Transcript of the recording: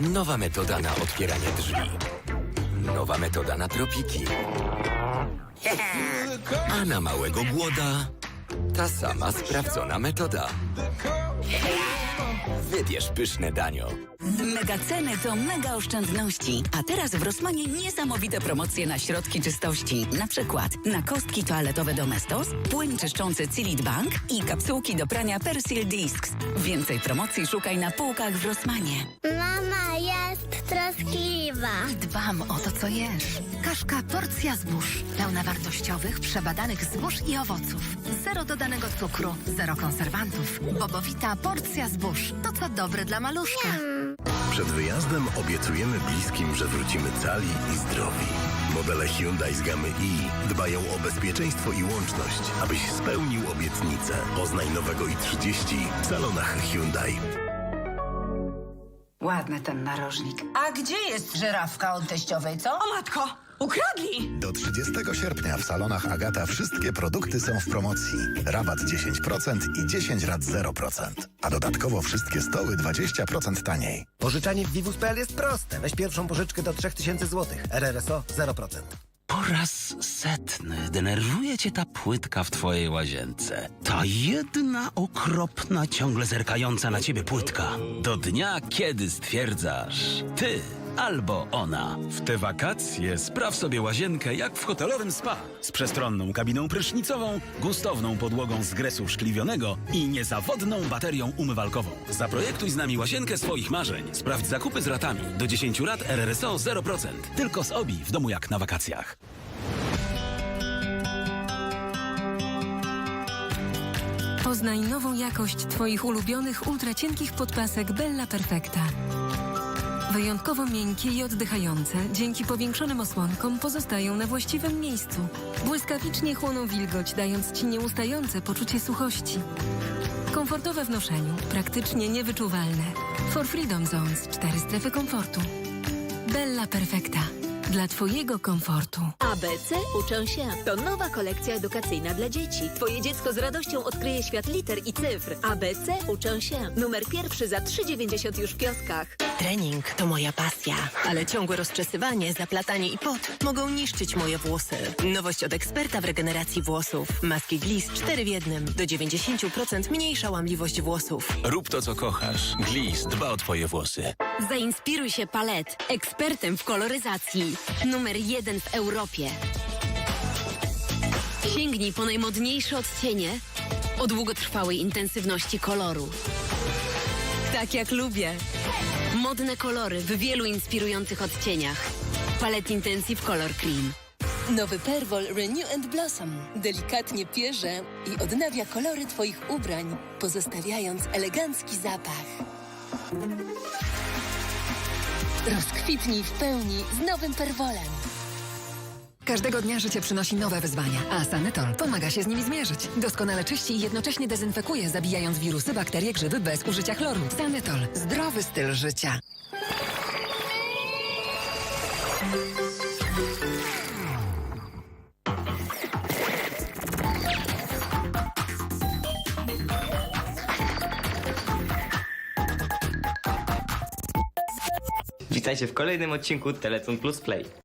Nowa metoda na otwieranie drzwi. Nowa metoda na tropiki. A na małego głoda ta sama sprawdzona metoda. Wybierz pyszne danio. Mega ceny to mega oszczędności. A teraz w Rosmanie niesamowite promocje na środki czystości. Na przykład na kostki toaletowe Domestos, płyn czyszczący Cilit Bank i kapsułki do prania Persil Discs. Więcej promocji szukaj na półkach w Rosmanie. Mama jest troskliwa. I dbam o to, co jesz. Kaszka porcja zbóż. Pełna wartościowych, przebadanych zbóż i owoców. Zero dodanego cukru, zero konserwantów. Bobowita porcja zbóż. To co dobre dla maluszka. Przed wyjazdem obiecujemy bliskim, że wrócimy cali i zdrowi. Modele Hyundai z gamy i dbają o bezpieczeństwo i łączność, abyś spełnił obietnicę. Poznaj nowego i30 w salonach Hyundai. Ładny ten narożnik. A gdzie jest żyrafka od teściowej, co? O matko! Ukradli! Do 30 sierpnia w salonach Agata wszystkie produkty są w promocji. Rabat 10% i 10 rat 0%. A dodatkowo wszystkie stoły 20% taniej. Pożyczanie w Vivus.pl jest proste. Weź pierwszą pożyczkę do 3000 zł. RRSO 0%. Po raz setny denerwuje cię ta płytka w twojej łazience. Ta jedna okropna, ciągle zerkająca na ciebie płytka. Do dnia, kiedy stwierdzasz, ty albo ona. W te wakacje spraw sobie łazienkę jak w hotelowym spa. Z przestronną kabiną prysznicową, gustowną podłogą z gresu szkliwionego i niezawodną baterią umywalkową. Zaprojektuj z nami łazienkę swoich marzeń. Sprawdź zakupy z ratami. Do 10 lat RRSO 0%. Tylko z OBI w domu jak na wakacjach. Poznaj nową jakość Twoich ulubionych ultracienkich podpasek Bella Perfecta. Wyjątkowo miękkie i oddychające, dzięki powiększonym osłonkom pozostają na właściwym miejscu. Błyskawicznie chłoną wilgoć, dając Ci nieustające poczucie suchości. Komfortowe w noszeniu, praktycznie niewyczuwalne. For Freedom Zones, cztery strefy komfortu. Bella Perfecta. Dla Twojego komfortu. ABC Uczę się. To nowa kolekcja edukacyjna dla dzieci. Twoje dziecko z radością odkryje świat liter i cyfr. ABC Uczę się. Numer pierwszy za 3,90 już w kioskach. Trening to moja pasja, ale ciągłe rozczesywanie, zaplatanie i pot mogą niszczyć moje włosy. Nowość od eksperta w regeneracji włosów. Maski Gliss 4 w jednym. Do 90% mniejsza łamliwość włosów. Rób to, co kochasz. Gliss dba o twoje włosy. Zainspiruj się Palet, ekspertem w koloryzacji. Numer jeden w Europie. Sięgnij po najmodniejsze odcienie o długotrwałej intensywności koloru. Tak jak lubię. Modne kolory w wielu inspirujących odcieniach. Palet Intensive Color Cream. Nowy Perwol Renew and Blossom delikatnie pierze i odnawia kolory Twoich ubrań, pozostawiając elegancki zapach. Rozkwitnij w pełni z nowym Perwolem. Każdego dnia życie przynosi nowe wyzwania, a Sanetol pomaga się z nimi zmierzyć. Doskonale czyści i jednocześnie dezynfekuje, zabijając wirusy, bakterie, grzyby bez użycia chloru. Sanetol. Zdrowy styl życia. Witajcie w kolejnym odcinku Telecon Plus Play.